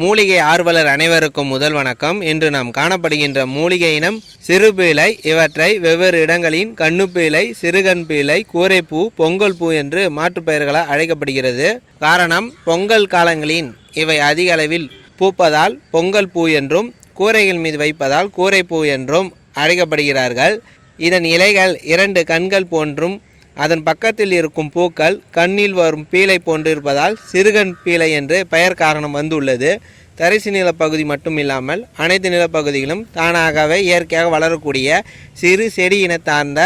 மூலிகை ஆர்வலர் அனைவருக்கும் முதல் வணக்கம். இன்று நாம் காணப்படுகின்ற மூலிகை இனம் சிறுபீளை இவற்றை வெவ்வேறு இடங்களின் கண்ணுப்பீளை சிறுகண்பீளை கூரைப்பூ பொங்கல் பூ என்று மாற்றுப்பெயர்களால் அழைக்கப்படுகிறது. காரணம் பொங்கல் காலங்களின் இவை அதிக அளவில் பூப்பதால் பொங்கல் பூ என்றும் கூரைகள் மீது வைப்பதால் கூரைப்பூ என்றும் அழைக்கப்படுகிறார்கள். இதன் இலைகள் இரண்டு கண்கள் போன்றும் அதன் பக்கத்தில் இருக்கும் பூக்கள் கண்ணில் வரும் பீலை போன்றிருப்பதால் சிறுகண் பீலை என்று பெயர் காரணம் வந்துள்ளது. தரிசு நிலப்பகுதி மட்டும் இல்லாமல் அனைத்து நிலப்பகுதிகளும் தானாகவே இயற்கையாக வளரக்கூடிய சிறு செடி இனத்தார்ந்த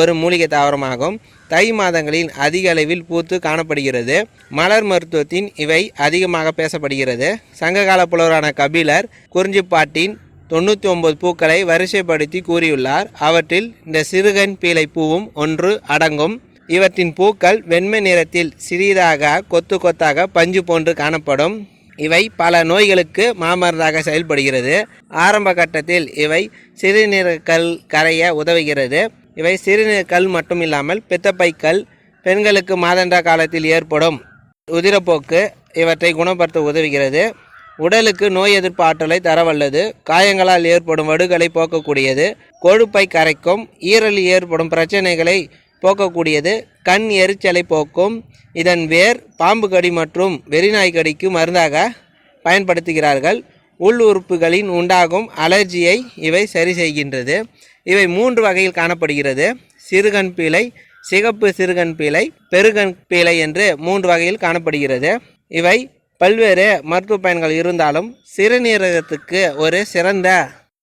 ஒரு மூலிகை தாவரமாகும். தை மாதங்களில் அதிக அளவில் பூத்து காணப்படுகிறது. மலர் மருத்துவத்தின் இவை அதிகமாக பேசப்படுகிறது. சங்ககால புலவரான கபிலர் குறிஞ்சிப்பாட்டின் தொண்ணூற்றி ஒன்பது பூக்களை வரிசைப்படுத்தி கூறியுள்ளார். அவற்றில் இந்த சிறுகன் பீலை பூவும் ஒன்று அடங்கும். இவற்றின் பூக்கள் வெண்மை நிறத்தில் சிறிதாக கொத்து கொத்தாக பஞ்சு போன்று காணப்படும். இவை பல நோய்களுக்கு மாமருந்தாக செயல்படுகிறது. ஆரம்ப கட்டத்தில் இவை சிறுநீரகல் கரைய உதவுகிறது. இவை சிறுநீரகல் மட்டும் இல்லாமல் பித்தப்பைக்கல் பெண்களுக்கு மாதண்டா காலத்தில் ஏற்படும். உதிரப்போக்கு இவற்றை குணப்படுத்த உதவுகிறது. உடலுக்கு நோய் எதிர்ப்பு ஆற்றலை தரவல்லது. காயங்களால் ஏற்படும் வடுகளை போக்கக்கூடியது. கொழுப்பை கரைக்கும் ஈரலில் ஏற்படும் பிரச்சனைகளை போக்கக்கூடியது. கண் எரிச்சலை போக்கும். இதன் வேர் பாம்பு கடி மற்றும் வெறிநாய் கடிக்கு மருந்தாக பயன்படுத்துகிறார்கள். உள் உறுப்புகளின் உண்டாகும் அலர்ஜியை இவை சரி செய்கின்றது. இவை மூன்று வகையில் காணப்படுகிறது. சிறுகண் பீலை சிகப்பு சிறுகண் பீலை பெருகண் பீலை என்று மூன்று வகையில் காணப்படுகிறது. இவை பல்வேறு மருத்துவ பயன்கள் இருந்தாலும் சிறுநீரகத்துக்கு ஒரு சிறந்த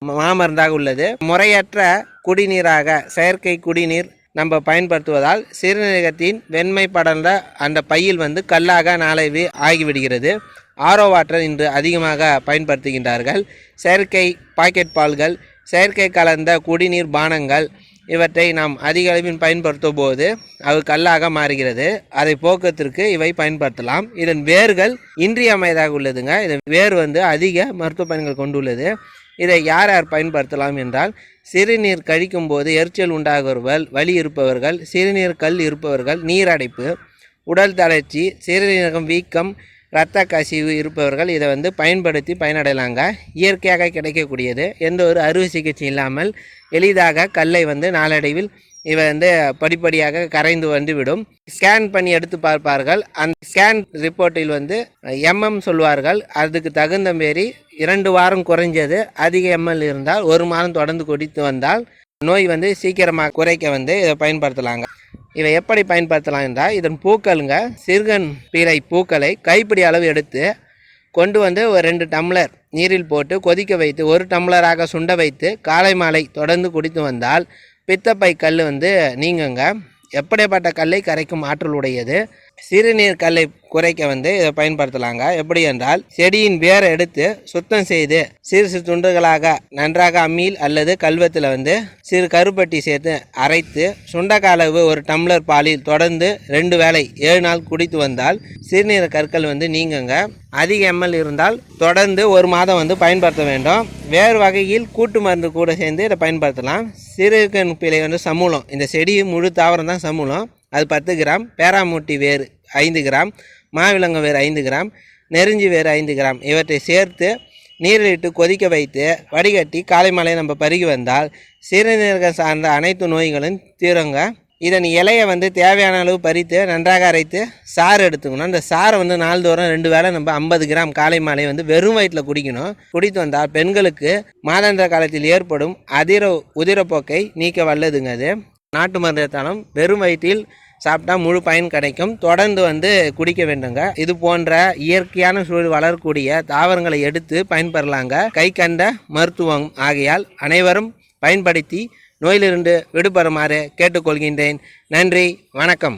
மாமருந்தாக உள்ளது. முறையற்ற குடிநீராக செயற்கை குடிநீர் நம்ம பயன்படுத்துவதால் சிறுநீரகத்தின் வெண்மை படர்ந்த அந்த பையில் வந்து கல்லாக நாளைவி ஆகிவிடுகிறது. ஆரோ வாட்டர் இன்று அதிகமாக பயன்படுத்துகின்றார்கள். செயற்கை பாக்கெட் பால்கள் செயற்கை கலந்த குடிநீர் பானங்கள் இவற்றை நாம் அதிக அளவில் பயன்படுத்தும் போது அது கல்லாக மாறுகிறது. அதை போக்கத்திற்கு இவை பயன்படுத்தலாம். இதன் வேர்கள் இன்றியமையதாக உள்ளதுங்க. இதன் வேர் வந்து அதிக மருத்துவ பயன்கள் கொண்டுள்ளது. இதை யார் யார் பயன்படுத்தலாம் என்றால் சிறுநீர் கழிக்கும் போது எரிச்சல் உண்டாகிறவர்கள் வலி இருப்பவர்கள் சிறுநீர் கல் இருப்பவர்கள் நீரடைப்பு உடல் தளர்ச்சி சிறுநீரகம் வீக்கம் இரத்த கசிவு இருப்பவர்கள் இதை வந்து பயன்படுத்தி பயனடையலாங்க. இயற்கையாக கிடைக்கக்கூடியது. எந்த ஒரு அறுவை சிகிச்சை இல்லாமல் எளிதாக கல்லை வந்து நாளடைவில் இவை வந்து படிப்படியாக கரைந்து வந்து விடும். ஸ்கேன் பண்ணி எடுத்து பார்ப்பார்கள். அந்த ஸ்கேன் ரிப்போர்ட்டில் வந்து எம்எம் சொல்வார்கள். அதுக்கு தகுந்த மாரி இரண்டு வாரம் குறைஞ்சது. அதிக எம்எல் இருந்தால் ஒரு மாதம் தொடர்ந்து குடித்து வந்தால் நோய் வந்து சீக்கிரமாக குறைக்க வந்து இதை பயன்படுத்தலாங்க. இதை எப்படி பயன்படுத்தலாம் என்றால் இதன் பூக்களுங்க சிறுகன் பீரை பூக்களை கைப்பிடி அளவு எடுத்து கொண்டு வந்து ஒரு ரெண்டு டம்ளர் நீரில் போட்டு கொதிக்க வைத்து ஒரு டம்ளராக சுண்ட வைத்து காலை மாலை தொடர்ந்து குடித்து வந்தால் பித்தப்பை கல் வந்து நீங்குங்க. எப்படிப்பட்ட கல்லை கரைக்கும் ஆற்றல் உடையது? சிறுநீர் கல்லை குறைக்க வந்து இதை பயன்படுத்தலாங்க. எப்படி என்றால் செடியின் வேரை எடுத்து சுத்தம் செய்து சிறு சிறு துண்டுகளாக நன்றாக அம்மியில் அல்லது கல்வத்தில் வந்து சிறு கருப்பட்டி சேர்த்து அரைத்து சுண்டக்காய் அளவு ஒரு டம்ளர் பாலில் தொடர்ந்து ரெண்டு வேளை ஏழு நாள் குடித்து வந்தால் சிறுநீர் கற்கள் வந்து நீங்குங்க. அதிக எம்எல் இருந்தால் தொடர்ந்து ஒரு மாதம் வந்து பயன்படுத்த வேண்டும். வேறு வகையில் கூட்டு மருந்து கூட சேர்ந்து இதை பயன்படுத்தலாம். சிறுகன் பிழை வந்து சமூலம். இந்த செடி முழு தாவரம் தான் சமூலம். அது பத்து கிராம். பேராமூட்டி வேர் ஐந்து கிராம். மாவிலங்க வேர் ஐந்து கிராம். நெருஞ்சி வேர் ஐந்து கிராம். இவற்றை சேர்த்து நீரிலிட்டு கொதிக்க வைத்து வடிகட்டி காலை மாலை நம்ம பருகி வந்தால் சிறுநீரகம் சார்ந்த அனைத்து நோய்களும் தீருங்க. இதன் இலையை வந்து தேவையான அளவு பறித்து நன்றாக அரைத்து சாறு எடுத்துக்கணும். அந்த சாறை வந்து நாள்தோறும் ரெண்டு வேளை நம்ம ஐம்பது கிராம் காலை மாலை வந்து வெறும் வயிற்றில் குடிக்கணும். குடித்து வந்தால் பெண்களுக்கு மாதாந்திர காலத்தில் ஏற்படும் அதிர உதிரப்போக்கை நீக்க வல்லதுங்க அது. நாட்டு மருந்து எடுத்தாலும் வெறும் வயிற்றில் சாப்பிட்டா முழு பயன் கிடைக்கும். தொடர்ந்து வந்து குடிக்க வேண்டுங்க. இது போன்ற இயற்கையான சூழல் வளரக்கூடிய தாவரங்களை எடுத்து பயன்பெறலாங்க. கை கண்ட மருத்துவம் ஆகையால் அனைவரும் பயன்படுத்தி நோயிலிருந்து விடுபடுமாறு கேட்டுக்கொள்கின்றேன். நன்றி வணக்கம்.